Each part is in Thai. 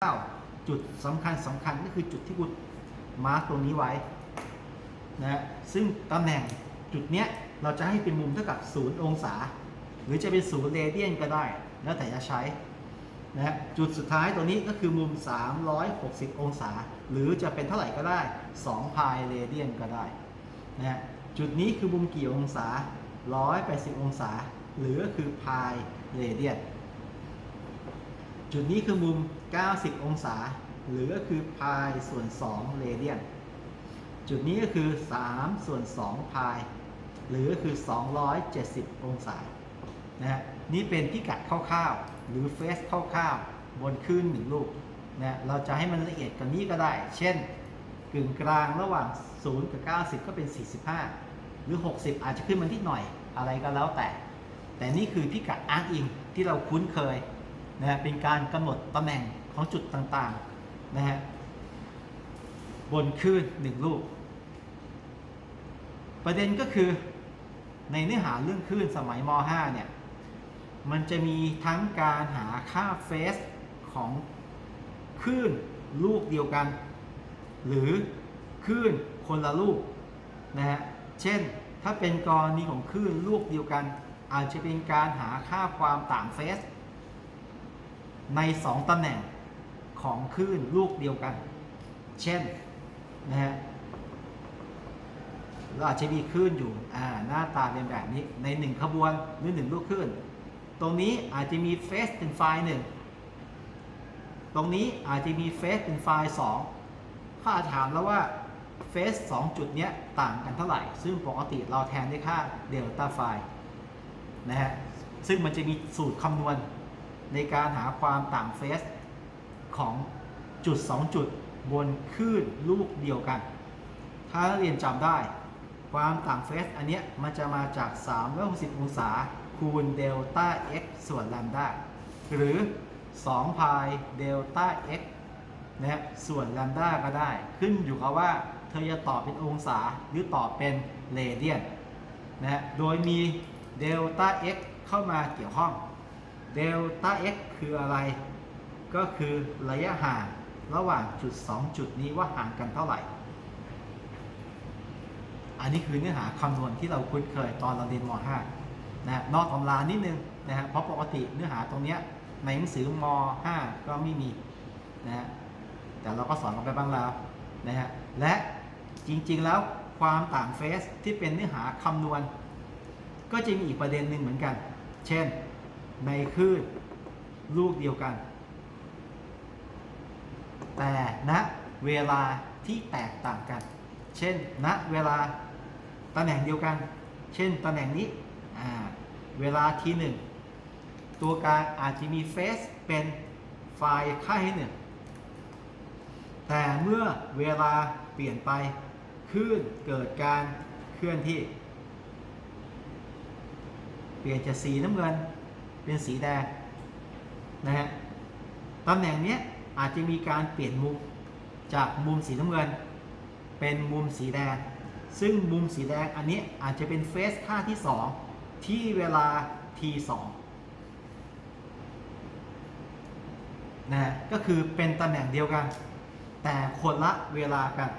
9จุดสำคัญสำคัญก็คือจุดที่คุณมาร์กตรงนี้ไว้นะฮะซึ่งตำแหน่งจุดเนี้ยเราจะให้เป็นมุมเท่ากับ 0 องศา หรือจะเป็น0เรเดียนก็ได้ แล้วแต่จะใช้นะฮะจุดสุดท้ายตัวนี้ก็คือมุม 360 องศา หรือจะเป็นเท่าไหร่ก็ได้ 2 พายเรเดียนก็ได้นะฮะจุดนี้คือมุมกี่องศา 180 องศา หรือก็คือพายเรเดียน จุดนี้คือมุม 90 องศา หรือก็คือพายส่วน2เรเดียน จุดนี้ก็คือ 3 ส่วน2พาย หรือก็คือ 270 องศา นะฮะ นี่เป็นพิกัดคร่าวๆ หรือเฟสคร่าวๆ บนคลื่นหนึ่งลูก นะ เราจะให้มันละเอียดกว่านี้ก็ได้ เช่น กึ่งกลางระหว่าง 0 กับ 90 ก็เป็น 45 หรือ 60 อาจจะขึ้นมานิดหน่อย อะไรก็แล้วแต่ แต่นี่คือพิกัดอ้างอิงที่เราคุ้นเคย นะฮะเป็นการกำหนดตำแหน่งของจุดต่างๆนะฮะบนคลื่นหนึ่งลูก ประเด็นก็คือในเนื้อหาเรื่องคลื่นสมัยม .5 เนี่ยมันจะมีทั้งการหาค่าเฟสของคลื่นลูกเดียวกัน หรือคลื่นคนละลูกนะฮะเช่นถ้าเป็นกรณีของคลื่นลูกเดียวกัน อาจจะเป็นการหาค่าความต่างเฟส ใน 2ตำแหน่งของคลื่นลูกเดียวกัน เช่นนะฮะเราอาจจะมีคลื่นอยู่อ่าหน้าตาเป็นแบบนี้ใน 1 ขบวนหรือ 1 ลูกคลื่น ตรงนี้อาจจะมีเฟสเป็นไฟล์หนึ่งตรงนี้อาจจะมีเฟสเป็นไฟล์2เขาอาจถามแล้วว่าเฟส2จุดเนี้ยต่างกันเท่าไหร่ ซึ่งปกติเราแทนด้วยค่าเดลต้าไฟล์นะฮะซึ่งมันจะมีสูตรคำนวณ ในการหาความต่างเฟสของจุด 2 จุดบนคลื่นลูกเดียวกัน ถ้าเรียนจำได้ ความต่างเฟสอันเนี้ยมันจะมาจาก 360 องศาคูณเดลต้า x ส่วนแลมด้าหรือ2พายเดลต้า x นะส่วนแลมด้าก็ได้ ขึ้นอยู่กับว่าเธอจะตอบเป็นองศาหรือตอบเป็นเรเดียนนะฮะโดยมีเดลต้า x เข้ามาเกี่ยวข้อง เดลต้า x คืออะไร ก็คือระยะห่างระหว่างจุด 2 จุดนี้ว่าห่างกันเท่าไหร่ อันนี้คือเนื้อหาคำนวณที่เราคุ้นเคยตอนเราเรียนม .5 นะนอกตำรานิดนึงนะฮะเพราะปกติเนื้อหาตรงเนี้ยในหนังสือม .5 ก็ไม่มีนะฮะแต่เราก็สอนกันไปบ้างแล้วนะฮะและจริงๆแล้วความต่างเฟสที่เป็นเนื้อหาคำนวณ ก็จะมีอีกประเด็นหนึ่งเหมือนกัน เช่น ในคลื่นลูกเดียวกัน แต่ณเวลาที่แตกต่างกัน เช่น ณ เวลาตำแหน่งเดียวกัน เช่นตำแหน่งนี้ เวลาทีหนึ่ง ตัวกางอาจจะมีเฟสเป็นไฟล์ค่าให้หนึ่ง แต่เมื่อเวลาเปลี่ยนไปคลื่นเกิดการเคลื่อนที่ เปลี่ยนจากสีน้ำเงิน เป็นสีแดงนะฮะตำแหน่งเนี้ยอาจจะมีการเปลี่ยนมุมจากมุมสีน้ำเงิน เป็นมุมสีแดง ซึ่งมุมสีแดงอันนี้อาจจะเป็นเฟสค่าที่ 2 ที่เวลา t2 นะฮะก็คือเป็นตำแหน่งเดียวกัน แต่คนละเวลากัน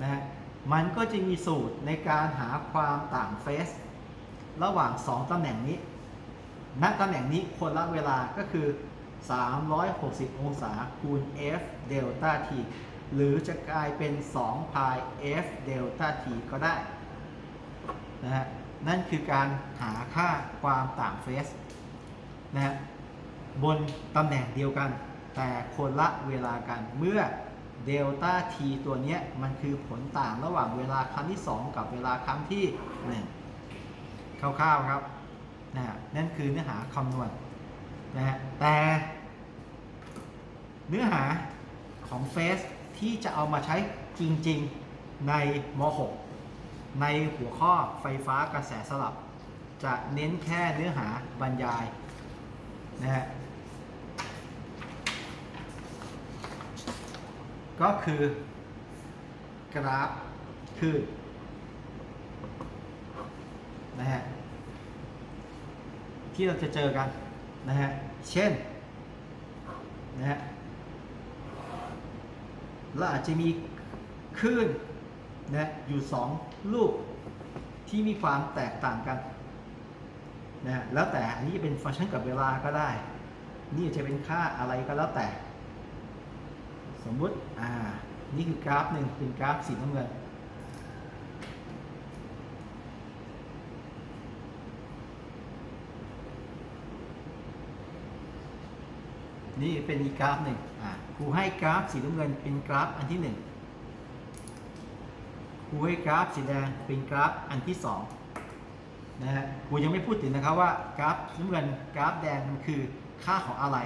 นะฮะมันก็จะมีสูตรในการหาความต่างเฟส ระหว่าง 2ตำแหน่งนี้ ณตำแหน่งนี้คนละเวลาก็คือ 360 องศาคูณ f เดลต้า t หรือจะกลายเป็น2พาย f เดลต้า t ก็ได้นะฮะนั่นคือการหาค่าความต่างเฟสนะฮะบนตำแหน่งเดียวกัน แต่คนละเวลากันเมื่อเดลต้า t ตัวนี้มันคือผลต่างระหว่างเวลาครั้งที่ 2 กับเวลาครั้งที่ 1คร่าวๆครับ นะฮะนั่นคือเนื้อหาคำนวณนะฮะแต่เนื้อหาของเฟสที่จะเอามาใช้จริงๆในม .6 ในหัวข้อไฟฟ้ากระแสสลับ จะเน้นแค่เนื้อหาบรรยายนะฮะก็คือกราฟคลื่นนะฮะ ที่เราจะเจอกันนะฮะ เช่นนะฮะแล้วอาจจะมีคลื่นนะอยู่สองลูกที่มีความแตกต่างกันนะแล้วแต่อันนี้จะเป็นฟังก์ชันกับเวลาก็ได้ นี่อาจจะเป็นค่าอะไรก็แล้วแต่ สมมุติอ่านี่คือกราฟหนึ่งเป็นกราฟสีน้ำเงิน นี่เป็นอีกราฟหนึ่งครูให้กราฟสีน้ำเงินเป็นกราฟอันที่หนึ่งครูให้กราฟสีแดงเป็นกราฟอันที่สองนะฮะครูยังไม่พูดถึงนะครับว่ากราฟน้ำเงินกราฟแดงมันคือค่าของอะไร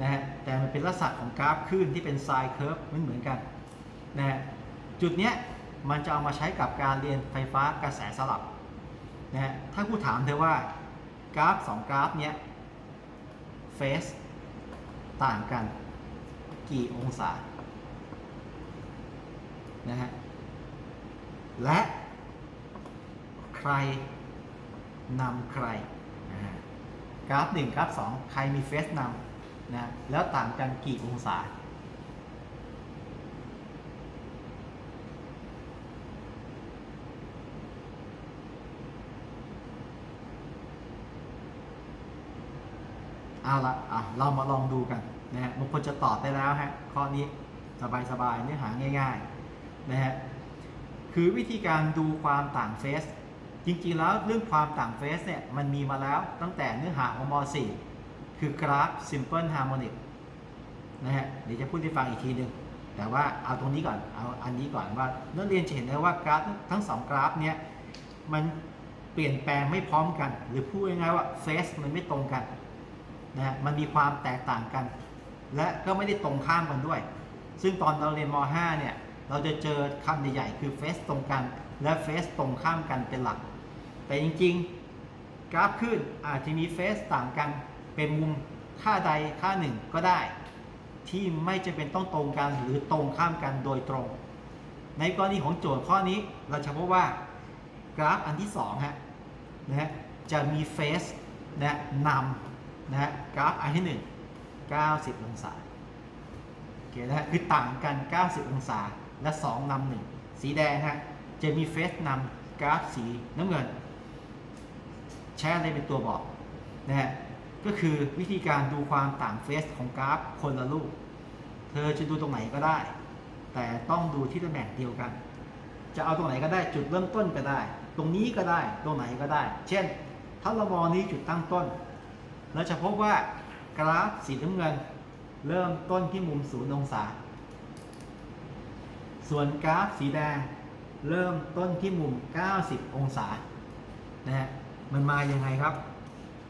นะฮะแต่มันเป็นลักษณะของกราฟคลื่นที่เป็นไซน์เคิร์ฟมันเหมือนกันนะฮะจุดเนี้ยมันจะเอามาใช้กับการเรียนไฟฟ้ากระแสสลับนะฮะถ้าครูถามเธอว่ากราฟสองกราฟเนี้ยเฟส ต่างกันกี่องศานะฮะและใครนำใครกราฟ1กราฟ2 ใครมีเฟสนำนะแล้วต่างกันกี่องศา เอาละอะเรามาลองดูกันนะฮะบางคนจะตอบได้แล้วฮะข้อนี้สบายๆเนื้อหาง่ายๆนะฮะคือวิธีการดูความต่างเฟส จริงๆแล้วเรื่องความต่างเฟสเนี่ยมันมีมาแล้วตั้งแต่เนื้อหาของม .4 คือกราฟ simple harmonic นะฮะเดี๋ยวจะพูดให้ฟังอีกทีหนึ่งแต่ว่าเอาตรงนี้ก่อนเอาอันนี้ก่อนว่านักเรียนจะเห็นได้ว่ากราฟทั้งสองกราฟเนี้ยมันเปลี่ยนแปลงไม่พร้อมกัน หรือพูดง่ายๆว่าเฟสมันไม่ตรงกัน นะฮะมันมีความแตกต่างกัน และก็ไม่ได้ตรงข้ามกันด้วย ซึ่งตอนเราเรียนม .5 เนี่ยเราจะเจอคำใหญ่ๆคือเฟสตรงกัน และเฟสตรงข้ามกันเป็นหลัก แต่จริงๆ กราฟขึ้นอาจจะมีเฟสต่างกันเป็นมุมค่าใดค่าหนึ่งก็ได้ ที่ไม่จะเป็นต้องตรงกันหรือตรงข้ามกันโดยตรง ในกรณีของโจทย์ข้อนี้เราจะพบว่ากราฟอันที่2ฮะนะฮะจะมีเฟสนะนำ นะฮะกราฟอันที่1 90 องศาโอเคนะฮะคือต่างกัน 90 องศาและ 2นำหนึ่งสีแดงฮะจะมีเฟสนำกราฟสีน้ำเงินแช่เลยเป็นตัวบอกนะฮะก็คือวิธีการดูความต่างเฟสของกราฟคนละลูก เธอจะดูตรงไหนก็ได้ แต่ต้องดูที่ตำแหน่งเดียวกัน จะเอาตรงไหนก็ได้จุดเริ่มต้นก็ได้ ตรงนี้ก็ได้ตรงไหนก็ได้ เช่น ถ้าเรามองนี้จุดตั้งต้น เราจะพบว่ากราฟสีน้ำเงิน เริ่มต้นที่มุม0องศา ส่วนกราฟสีแดงเริ่มต้นที่มุม 90 องศา นะฮะ มันมาอยังไงครับ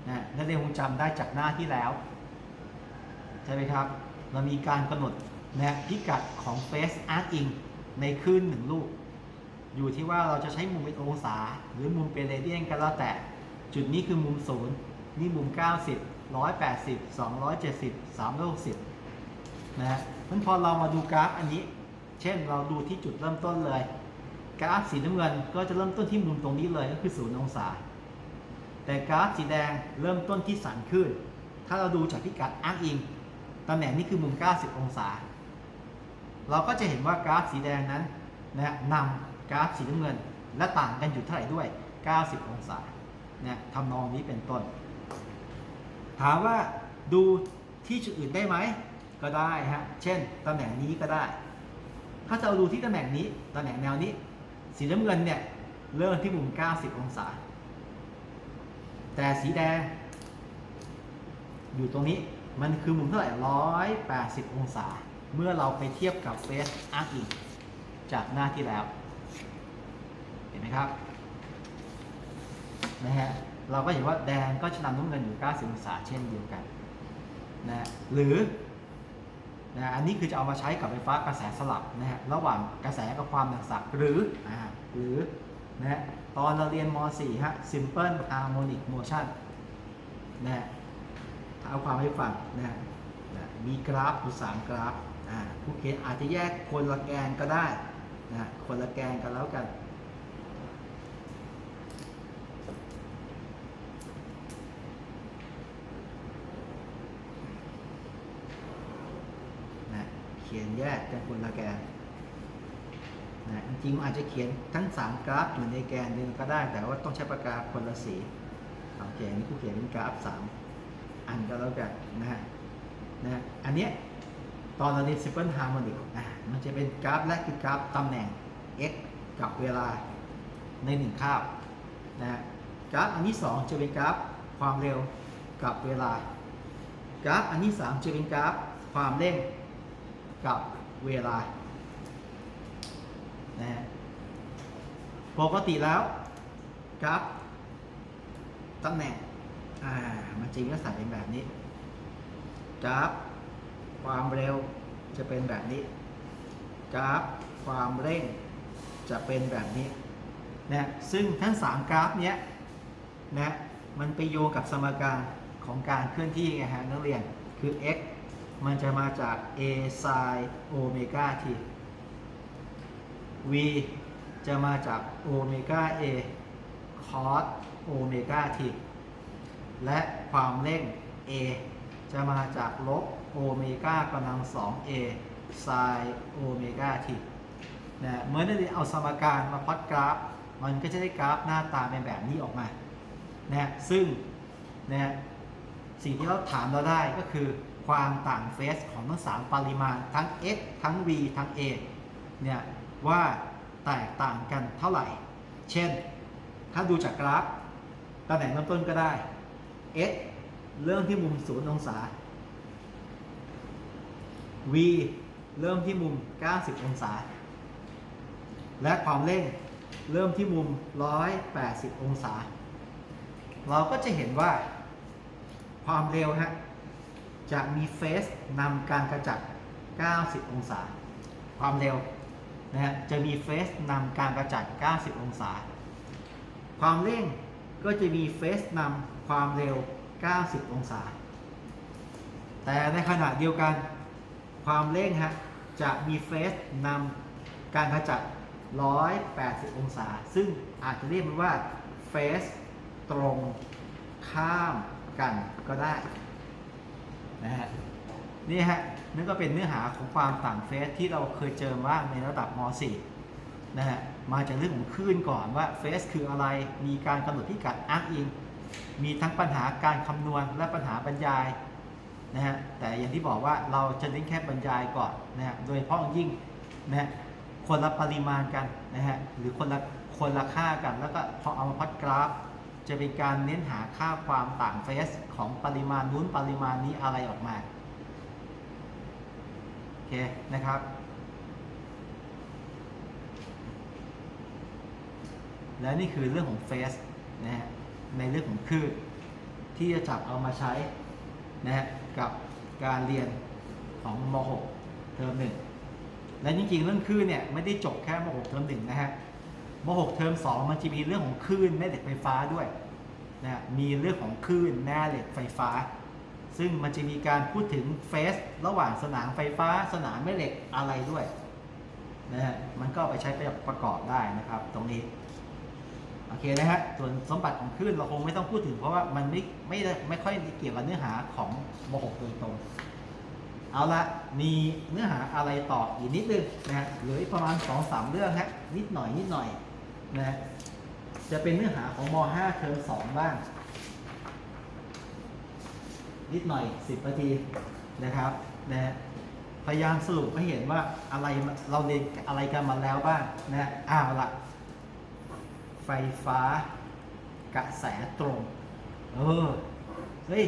นะนักเรียนคงจำได้จากหน้าที่แล้ว ใช่ไหมครับ เรามีการกำหนดนะพิกัดของเฟสอาร์ i อิงในคลื่นหนึ่งลูก อยู่ที่ว่าเราจะใช้มุมเป็นองศา หรือมุมเป็นเรเดียนก็แล้วแต่ จุดนี้คือมุมศูนย์ นี่มุม 90 180 270 360นะฮะมันพอเรามาดูกราฟอันนี้ เช่นเราดูที่จุดเริ่มต้นเลย กราฟสีน้ำเงินก็จะเริ่มต้นที่มุมตรงนี้เลยก็คือ0องศา แต่กราฟสีแดงเริ่มต้นที่สันขึ้น ถ้าเราดูจากพิกัดอ้างอิงตำแหน่งนี้คือมุม 90 องศา เราก็จะเห็นว่ากราฟสีแดงนั้นนะฮะนำกราฟสีน้ำเงิน และต่างกันอยู่เท่าไหร่ด้วย 90 องศานะทำนองนี้เป็นต้น ถามว่าดูที่จุดอื่นได้ไหม ก็ได้ฮะ เช่นตำแหน่งนี้ก็ได้ ถ้าจะเอาดูที่ตำแหน่งนี้ตำแหน่งแนวนี้ สีน้ำเงินเนี่ยเริ่มที่มุม 90 องศา แต่สีแดง อยู่ตรงนี้มันคือมุมเท่าไหร่ 180 องศา เมื่อเราไปเทียบกับเฟสอาร์อิงจากหน้าที่แล้ว เห็นไหมครับนะฮะ เราก็เห็นว่าแดงก็จะนำน้ำเงินอยู่ 90 องศาเช่นเดียวกันนะฮะหรือนะฮะอันนี้คือจะเอามาใช้กับไฟฟ้ากระแสสลับนะฮะระหว่างกระแสกับความหนักสักหรืออ่าหรือนะฮะตอนเราเรียนม .4 ฮะ simple harmonic motion นะฮะเอาความให้ฟังนะฮะนะมีกราฟอยู่3กราฟอ่าผู้เขียนอาจจะแยกคนละแกนก็ได้นะฮะคนละแกนกันแล้วกัน นะเขขียนแยกกันคนละแกนนะจริงๆอาจจะเขียนทั้ง 3 กราฟอยู่ในแกนเดียวก็ได้ แต่ว่าต้องใช้ปากกาคนละสีโอเคอันนี้กูเขียนเป็นกราฟ 3 อันก็แล้วกันนะฮะนะฮะอันเนี้ยตอนเราเรียน simple harmonic นะมันจะเป็นกราฟแรกคือกราฟตำแหน่ง x กับเวลาในหนึ่งคาบนะฮะกราฟอันที่ 2 จะเป็นกราฟความเร็วกับเวลากราฟอันที่ 3 จะเป็นกราฟความเร่ง กับเวลานะฮะปกติแล้วกราฟตำแหน่งอ่ามันจริงก็ใส่เป็นแบบนี้กราฟความเร็วจะเป็นแบบนี้กราฟความเร่งจะเป็นแบบนี้นะซึ่งทั้ง 3 กราฟเนี้ยนะมันไปโยงกับสมการของการเคลื่อนที่ไงฮะนักเรียนคือ x มันจะมาจาก a sin โอเมก้า t v จะมาจากโอเมก้า a cos โอเมก้า t และความเร่ง a จะมาจากลบโอเมก้ากำลัง 2a sin โอเมก้า t นะเมื่อได้เอาสมการมาพลอตกราฟ มันก็จะได้กราฟหน้าตาเป็นแบบนี้ออกมานะซึ่งนะสิ่งที่เขาถามเราได้ก็คือ ความต่างเฟสของทั้ง 3 ปริมาณทั้ง x ทั้ง v ทั้ง a เนี่ยว่าแตกต่างกันเท่าไหร่ เช่น ถ้าดูจากกราฟตำแหน่งเริ่มต้นก็ได้ x เริ่มที่มุม 0 องศา v เริ่มที่มุม 90 องศา และความเร่งเริ่มที่มุม 180 องศา เราก็จะเห็นว่าความเร็วฮะ จะมีเฟสนำการกระจัด 90 องศา ความเร็วนะฮะจะมีเฟสนำการกระจัด 90 องศา ความเร่งก็จะมีเฟสนำความเร็ว 90 องศา แต่ในขณะเดียวกัน ความเร่งฮะจะมีเฟสนำการขจัด 180 องศา ซึ่งอาจจะเรียกมันว่าเฟสตรงข้ามกันก็ได้ นะฮะนี่ฮะนั่นก็เป็นเนื้อหาของความต่างเฟสที่เราเคยเจอบ้างในระดับม .4 นะฮะมาจากเรื่องของคลื่นก่อนว่าเฟสคืออะไรมีการกำหนดพิกัดอ้างอิงมีทั้งปัญหาการคำนวณและปัญหาบรรยายนะฮะแต่อย่างที่บอกว่าเราจะเน้นแค่บรรยายก่อนนะฮะโดยเฉพาะองยิ่งนะฮะคนละปริมาณกันนะฮะหรือคนละคนละค่ากันแล้วก็พอเอามาพัดกราฟ จะเป็นการเน้นหาค่าความต่างเฟสของปริมาณนู้นปริมาณนี้อะไรออกมา โอเค นะครับ และนี่คือเรื่องของเฟสนะฮะในเรื่องของคลื่นที่จะจับเอามาใช้นะฮะกับการเรียนของม .6 เทอมหนึ่งและจริงๆเรื่องคลื่นเนี่ยไม่ได้จบแค่ม .6 เทอมหนึ่งนะฮะม .6 เทอม2 มันจะมีเรื่องของคลื่นแม่เหล็กไฟฟ้าด้วย นะมีเรื่องของคลื่นแม่เหล็กไฟฟ้า ซึ่งมันจะมีการพูดถึงเฟสระหว่างสนามไฟฟ้า สนามแม่เหล็กอะไรด้วยนะฮะมันก็ไปใช้ประกอบได้นะครับ ตรงนี้โอเคนะฮะส่วนสมบัติของคลื่นเราคงไม่ต้องพูดถึงเพราะว่ามันไม่ไม่ไม่ค่อยเกี่ยวกับเนื้อหาของม .6 โดยตรง เอาละมีเนื้อหาอะไรต่ออีกนิดนึงนะฮะเหลือประมาณ2อสเรื่องฮะนิดหน่อยนิดหน่อยนะฮะ จะเป็นเนื้อหาของม .5 เทอม 2 บ้าง นิดหน่อย 10นาทีนะครับนะฮะพยายามสรุปให้เห็นว่าอะไรเราเรียนอะไรกันมาแล้วบ้างนะอ้าวละไฟฟ้ากระแสตรง เออเฮ้ย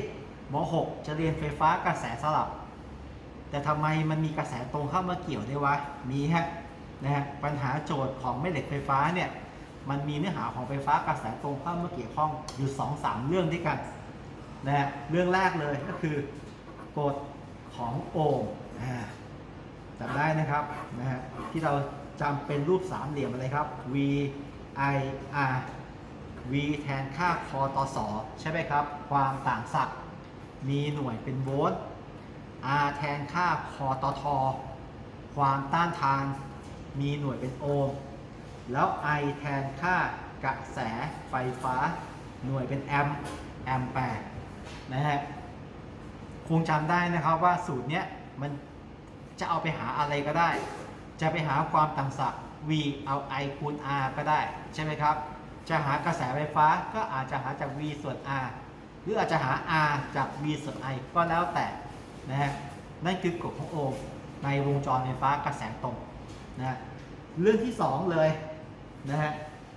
ม .6 จะเรียนไฟฟ้ากระแสสลับ แต่ทำไมมันมีกระแสตรงเข้ามาเกี่ยวได้วะ มีฮะนะฮะปัญหาโจทย์ของแม่เหล็กไฟฟ้าเนี่ย มันมีเนื้อหาของไฟฟ้ากระแสตรงเข้ามาเกี่ยวข้องอยู่2อสามเรื่องด้วยกันนะฮะเรื่องแรกเลยก็คือกฎของโอห์มจำได้นะครับนะฮะที่เราจำเป็นรูปสามเหลี่ยมอะไรครับ V I R V แทนค่าคอต่อสอใช่ไหมครับ ความต่างศักย์มีหน่วยเป็นโวลต์ R แทนค่าคอต่อทอความต้านทาน มีหน่วยเป็นโอห์ม แล้ว I แทนค่ากระแสไฟฟ้าหน่วยเป็นแอมป์แอมแปร์นะฮะคงจำได้นะครับว่าสูตรเนี้ยมันจะเอาไปหาอะไรก็ได้ จะไปหาความต่างศักย์ V เอา I คูณ R ก็ได้ ใช่ไหมครับ จะหากระแสไฟฟ้าก็อาจจะหาจาก V ส่วน R หรืออาจจะหา R จาก V ส่วน I ก็แล้วแต่นะฮะนั่นคือกฎของโอห์มในวงจรไฟฟ้ากระแสตรงนะฮะเรื่องที่ 2 เลย นะฮะ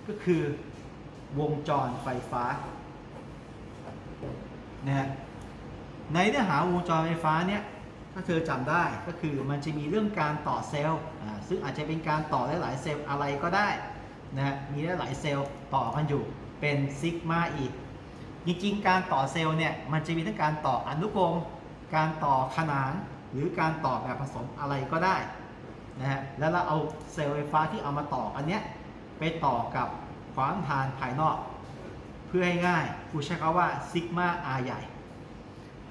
ก็คือวงจรไฟฟ้านะฮะในเนื้อหาวงจรไฟฟ้าเนี่ยถ้าเธอจำได้ก็คือมันจะมีเรื่องการต่อเซลล์อ่าซึ่งอาจจะเป็นการต่อหลายๆเซลล์อะไรก็ได้นะฮะมีหลายๆเซลล์ต่อกันอยู่เป็นซิกมาอีกจริงๆ การต่อเซลล์เนี่ยมันจะมีทั้งการต่ออนุกรม การต่อขนาน หรือการต่อแบบผสมอะไรก็ได้นะฮะแล้วเราเอาเซลล์ไฟฟ้าที่เอามาต่ออันเนี้ย ไปต่อกับความทานภายนอก เพื่อให้ง่ายผู้ใช้คำว่าซิกมา R ใหญ่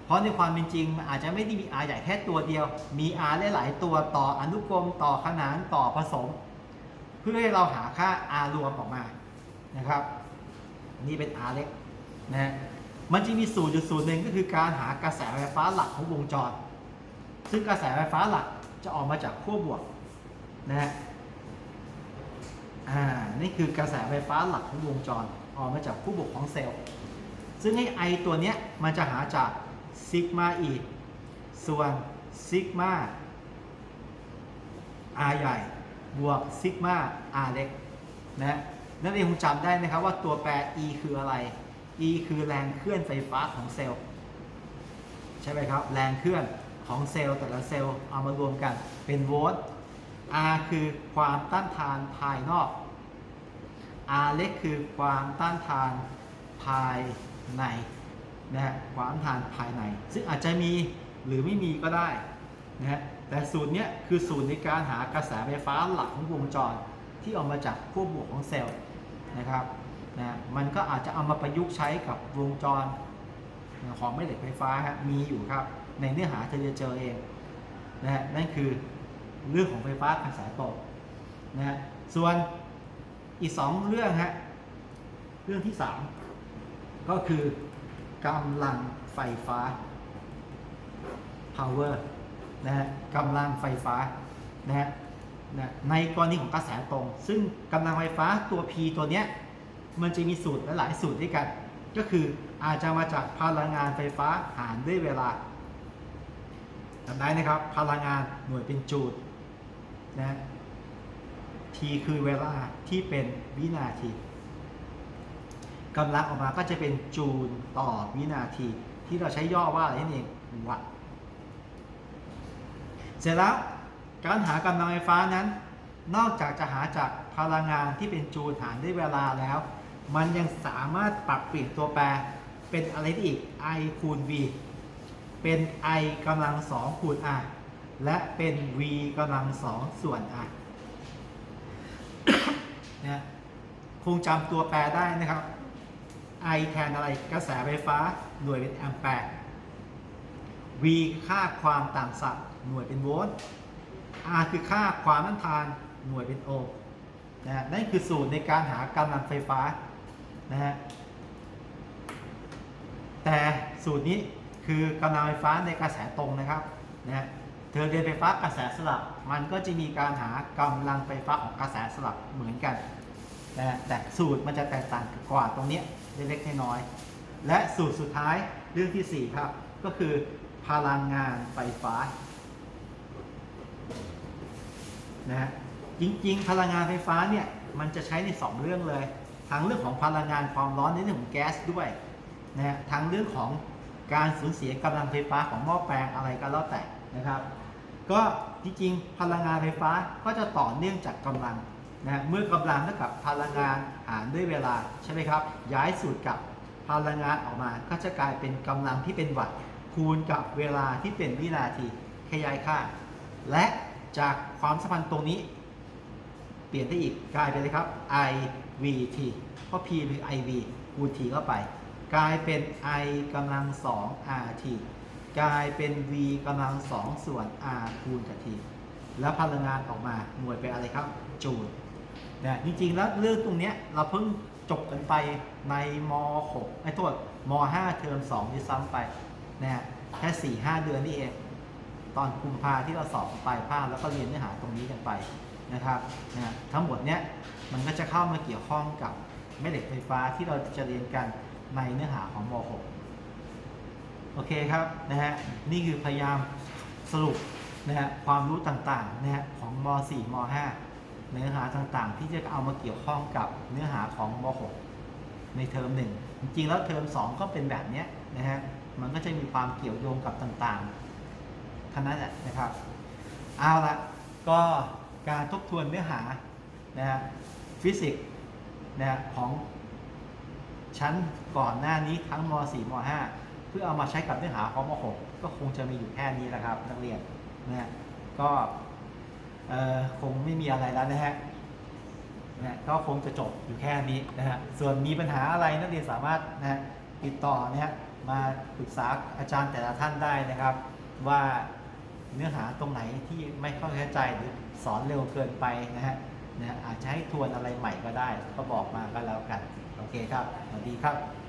เพราะในความเป็นจริงมันอาจจะไม่ได้มี R ใหญ่แค่ตัวเดียว มี R หลาย ๆ ตัวต่ออนุกรมต่อขนานต่อผสม เพื่อให้เราหาค่า R รวมออกมานะครับ นี่เป็น R เล็กนะฮะมันจะมีสูตรอยู่สูตรหนึ่งก็คือการหากระแสไฟฟ้าหลักของวงจร ซึ่งกระแสไฟฟ้าหลักจะออกมาจากขั้วบวกนะฮะ อ่า นี่คือกระแสไฟฟ้าหลักของวงจร ออกมาจากขั้บวกของเซลล์ ซึ่งไอไอตัวเนี้ยมันจะหาจากซิกมาอีส่วนซิกมา R ใหญ่ บวกซิกมา R เล็กนะนักเรียนคงจำได้นะครับว่าตัวแปร E คืออะไร E คือแรงเคลื่อนไฟฟ้าของเซลล์ ใช่ไหมครับ แรงเคลื่อนของเซลล์แต่ละเซลล์เอามารวมกันเป็นโวลต์ R คือความต้านทานภายนอก R เล็กคือความต้านทานภายในนะฮะความต้านทานภายใน ซึ่งอาจจะมีหรือไม่มีก็ได้นะฮะแต่สูตรเนี้ยคือสูตรในการหากระแสไฟฟ้าหลักของวงจร ที่ออกมาจากขั้วบวกของเซลล์นะครับนะมันก็อาจจะเอามาประยุกต์ใช้กับวงจรของแม่เหล็กไฟฟ้าฮะมีอยู่ครับ ในเนื้อหาเธอจะเจอเองนะฮะนั่นคือ เรื่องของไฟฟ้ากระแสตรงนะฮะส่วนอีกสองเรื่องฮะเรื่องที่สามก็คือกำลังไฟฟ้า power นะฮะกำลังไฟฟ้านะฮะนะในกรณีของกระแสตรง ซึ่งกำลังไฟฟ้าตัว P ตัวเนี้ยมันจะมีสูตรหลายสูตรด้วยกัน ก็คืออาจจะมาจากพลังงานไฟฟ้าหารด้วยเวลาจำได้นะครับ พลังงานหน่วยเป็นจูล นะ T คือเวลาที่เป็นวินาทีกำลังออกมาก็จะเป็นจูลต่อวินาที ที่เราใช้ย่อว่าอะไรนั่เองวัตเสร็จแล้วการหากำลังไฟฟ้านั้น นอกจากจะหาจากพลังงานที่เป็นจูลหารด้วยเวลาแล้ว มันยังสามารถปรับเปลี่ยนตัวแปรเป็นอะไรได้อีก I คูณ V เป็น I กำลัง2คูณ R และเป็น V กำลัง2ส่วน R นะคงจำตัวแปรได้นะครับ I แทนอะไรกระแสไฟฟ้าหน่วยเป็นแอมแปร์ V ค่าความต่างศักย์หน่วยเป็นโวลต์ R คือค่าความต้านทานหน่วยเป็นโอห์มนะฮะนั่นคือสูตรในการหากำลังไฟฟ้านะฮะแต่สูตรนี้คือกำลังไฟฟ้าในกระแสตรงนะครับนะฮะ เธอเรียนไฟฟ้ากระแสสลับ มันก็จะมีการหากำลังไฟฟ้าของกระแสสลับเหมือนกันนะแต่สูตรมันจะแตกต่างกว่าตรงนี้เล็กๆน้อยๆและสูตรสุดท้ายเรื่องทีสี่4 ครับ ก็คือพลังงานไฟฟ้านะฮะจริงๆ พลังงานไฟฟ้าเนี่ยมันจะใช้ใน 2 เรื่องเลยทั้งเรื่องของพลังงานความร้อนในเรื่องของแก๊สด้วยนะฮะทั้งเรื่องของการสูญเสียกำลังไฟฟ้าของหม้อแปลงอะไรก็แล้วแต่นะครับ ก็จริงๆพลังงานไฟฟ้าก็จะต่อเนื่องจากกำลังนะเมื่อกำลังเท่ากับพลังงานหารด้วยเวลาใช่ไหมครับ ย้ายสูตรกับพลังงานออกมา ก็จะกลายเป็นกำลังที่เป็นวัตต์คูณกับเวลาที่เป็นวินาทีแค่ย้ายค่า และจากความสัมพันธ์ตรงนี้ เปลี่ยนได้อีกกลายเป็นเลยครับ I V T เพราะ P หรือ I V คูณ T เข้าไป กลายเป็น I กำลัง 2 R T กลายเป็น V กำลัง2ส่วน R คูณกับ T แล้วพลังงานออกมาหน่วยเป็นอะไรครับ จูลนะจริงๆ แล้วเรื่องตรงนี้เราเพิ่งจบกันไปในม .6 ไอ้โทษม .5 เทอม2ที่ซ้ำไปนะฮะแค่ 4-5 เดือนนี่เอง ตอนกุมภาที่เราสอบปลายภาคแล้วก็เรียนเนื้อหาตรงนี้กันไปนะครับนะทั้งหมดเนี้ยมันก็จะเข้ามาเกี่ยวข้องกับแม่เหล็กไฟฟ้าที่เราจะเรียนกันในเนื้อหาของม .6 โอเคครับนะฮะนี่คือพยายามสรุปนะฮะความรู้ต่างๆนะฮะของม .4 ม .5 เนื้อหาต่างๆ ที่จะเอามาเกี่ยวข้องกับเนื้อหาของม .6 ในเทอมหนึ่งจริงๆแล้วเทอม2 ก็เป็นแบบเนี้ยนะฮะมันก็จะมีความเกี่ยวโยงกับต่างๆท่านั้นแหละนะครับเอาละก็การทบทวนเนื้อหานะฮะฟิสิกส์นะฮะของชั้นก่อนหน้านี้ทั้งม .4 ม .5 พื่อเอามาใช้กับเนื้อหาของม .6 ก็คงจะมีอยู่แค่นี้แหละครับ นักเรียนนะฮะก็คงไม่มีอะไรแล้วนะฮะนะฮะก็คงจะจบอยู่แค่นี้นะฮะส่วนมีปัญหาอะไรนักเรียนสามารถนะฮะติดต่อนะฮะมาปรึกษาอาจารย์แต่ละท่านได้นะครับ ว่าเนื้อหาตรงไหนที่ไม่เข้าใจหรือสอนเร็วเกินไปนะฮะนะฮะอาจจะให้ทวนอะไรใหม่ก็ได้ ก็บอกมาก็แล้วกัน โอเคครับสวัสดีครับ